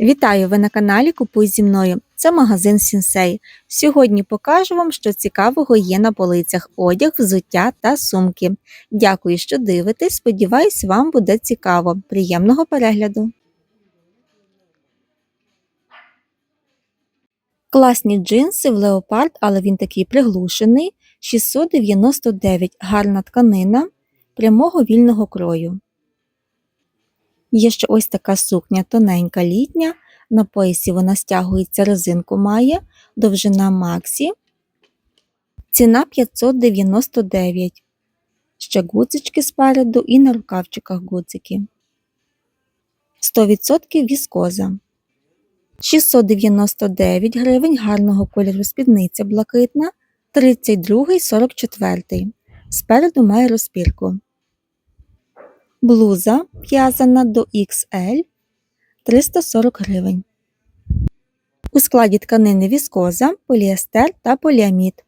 Вітаю! Ви на каналі Купуй зі мною. Це магазин Сінсей. Сьогодні покажу вам, що цікавого є на полицях: одяг, взуття та сумки. Дякую, що дивитесь. Сподіваюсь, вам буде цікаво. Приємного перегляду! Класні джинси в леопард, але він такий приглушений. 699 гарна тканина прямого вільного крою. Є ще ось така сукня тоненька літня. На поясі вона стягується, резинку має, довжина Максі. Ціна 599. Ще гудзички спереду і на рукавчиках гудзики. 100% віскоза. 699 гривень гарного кольору спідниця блакитна. 32 44. Спереду має розпірку. Блуза в'язана до XL 340 гривень. У складі тканини віскоза, поліестер та поліамід.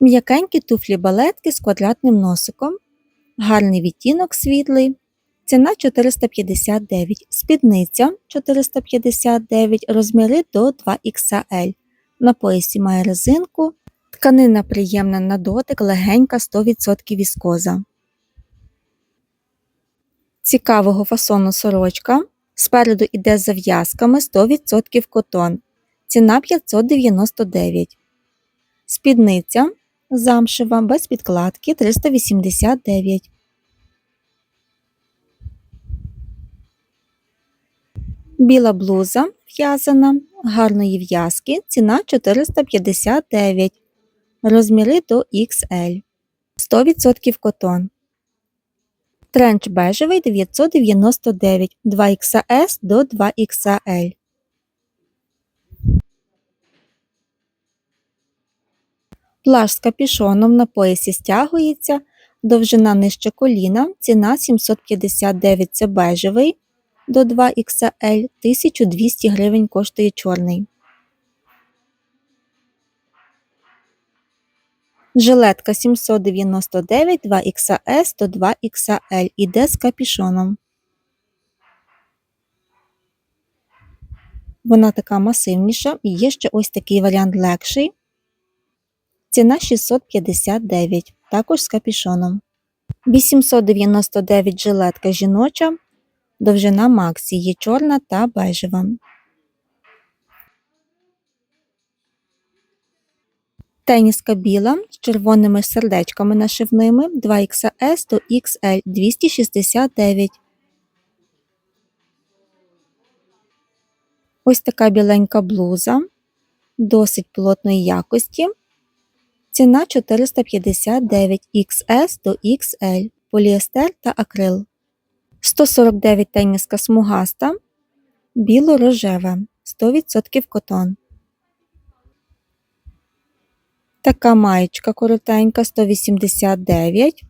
М'якенькі туфлі балетки з квадратним носиком. Гарний відтінок світлий. Ціна 459. Спідниця 459, розміри до 2XL. На поясі має резинку. Тканина приємна на дотик, легенька 100% віскоза. Цікавого фасону сорочка. Спереду йде з зав'язками 100% котон. Ціна 599. Спідниця замшева без підкладки 389. Біла блуза в'язана гарної в'язки. Ціна 459. Розміри до XL. 100% котон. Тренч бежевий 999 2XS до 2XL. Плащ з капішоном на поясі стягується. Довжина нижче коліна. Ціна 759 це бежевий до 2XL. 1200 гривень коштує чорний. Жилетка 799 2XS до 2XL іде з капішоном. Вона така масивніша є ще ось такий варіант легший. Ціна 659, також з капішоном. 899 жилетка жіноча, довжина Максі є чорна та бежева. Теніска біла з червоними сердечками нашивними 2XS до XL 269. Ось така біленька блуза досить плотної якості. Ціна 459 XS до XL, поліестер та акрил. 149 теніска смугаста, біло-рожева, 100% котон. Така маєчка коротенька 189,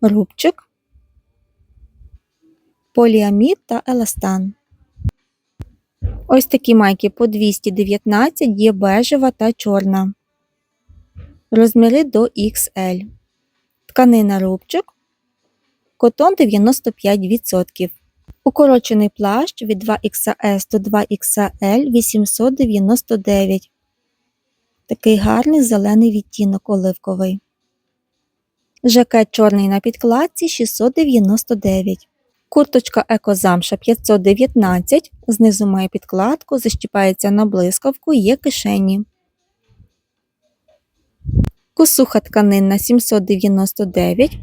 рубчик, поліамід та еластан. Ось такі майки по 219 є бежева та чорна. Розміри до XL. Тканина рубчик. Котон 95%. Укорочений плащ від 2XS до 2XL 899. Такий гарний зелений відтінок оливковий. Жакет чорний на підкладці 699. Курточка екозамша 519. Знизу має підкладку, защіпається на блискавку, є кишені. Косуха тканинна 799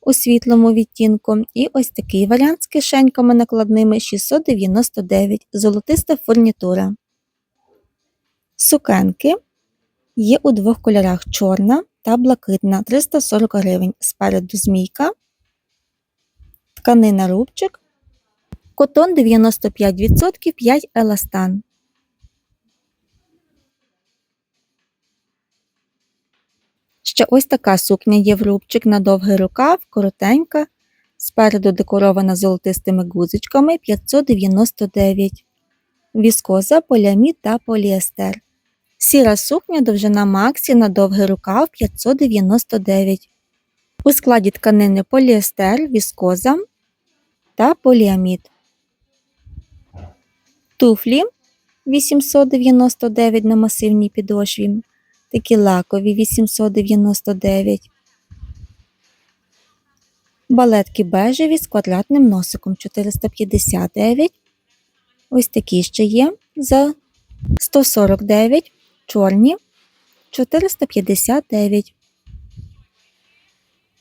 у світлому відтінку. І ось такий варіант з кишеньками накладними 699 золотиста фурнітура. Сукенки Є у двох кольорах чорна та блакитна 340 гривень. Спереду змійка, тканина рубчик, котон 95%, 5 еластан. Ще ось така сукня є в рубчик на довгий рукав, коротенька, спереду декорована золотистими гузичками 599, віскоза, поліамід та поліестер. Сіра сукня довжина Максі на довгий рукав 599. У складі тканини поліестер, віскоза та поліамід. Туфлі 899 на масивній підошві. Такі лакові 899. Балетки бежеві з квадратним носиком 459. Ось такі ще є за 149. Чорні 459.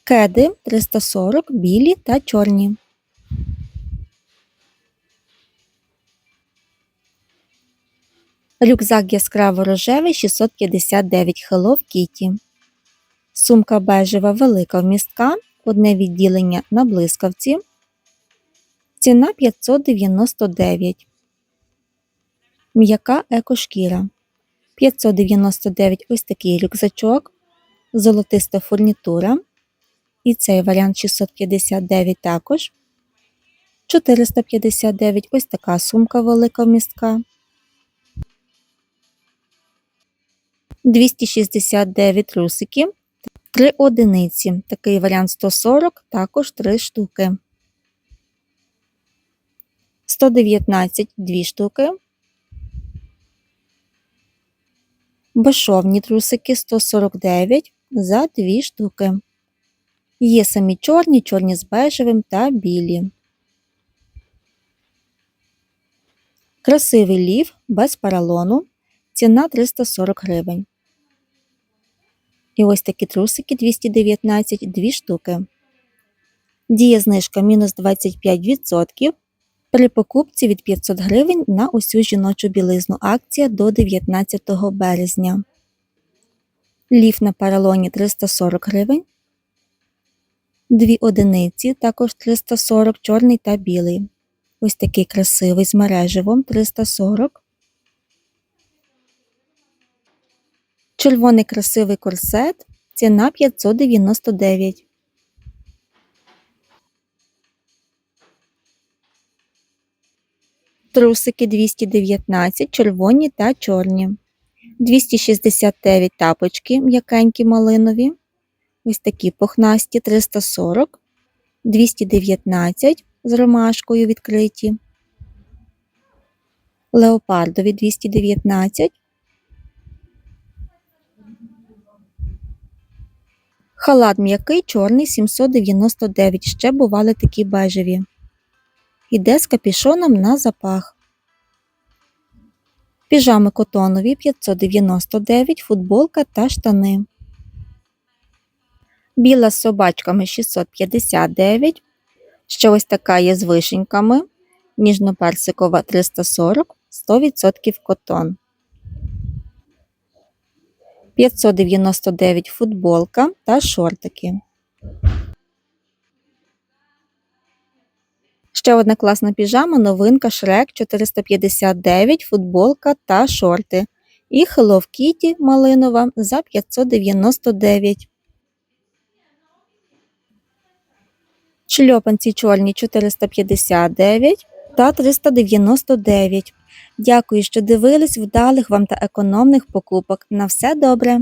Кеди 340 білі та чорні. Рюкзак яскраво рожевий 659 Hello Kitty. Сумка бежева велика вмістка, одне відділення на блискавці. Ціна 599. М'яка екошкіра. 599 ось такий рюкзачок, золотиста фурнітура. І цей варіант 659 також. 459 ось така сумка велика вмістка. 269 трусики, 3 одиниці. Такий варіант 140, також 3 штуки. 119 2 штуки. Безшовні трусики 149 за 2 штуки. Є самі чорні, чорні з бежевим та білі. Красивий лів без паралону. Ціна 340 гривень. І ось такі трусики 219 2 штуки. Діє знижка мінус 25% при покупці від 500 гривень на усю жіночу білизну. Акція до 19 березня. Ліф на паралоні 340 гривень. Дві одиниці, також 340, чорний та білий. Ось такий красивий з мереживом 340. Червоний красивий корсет. Ціна 599. Трусики 219, червоні та чорні. 269 тапочки м'якенькі малинові. Ось такі пухнасті 340, 219 з ромашкою відкриті. Леопардові 219. Халат м'який чорний 799. Ще бували такі бежеві. Іде з капішоном на запах. Піжами котонові 599, футболка та штани. Біла з собачками 659. Ще ось така є з вишеньками. Ніжно-персикова 340, 100% котон. 599 футболка та шортики. Ще одна класна піжама, новинка Shrek 459, футболка та шорти. І Hello Kitty малинова за 599. Шльопанці чорні 459 та 399. Дякую, що дивились вдалих вам та економних покупок. На все добре!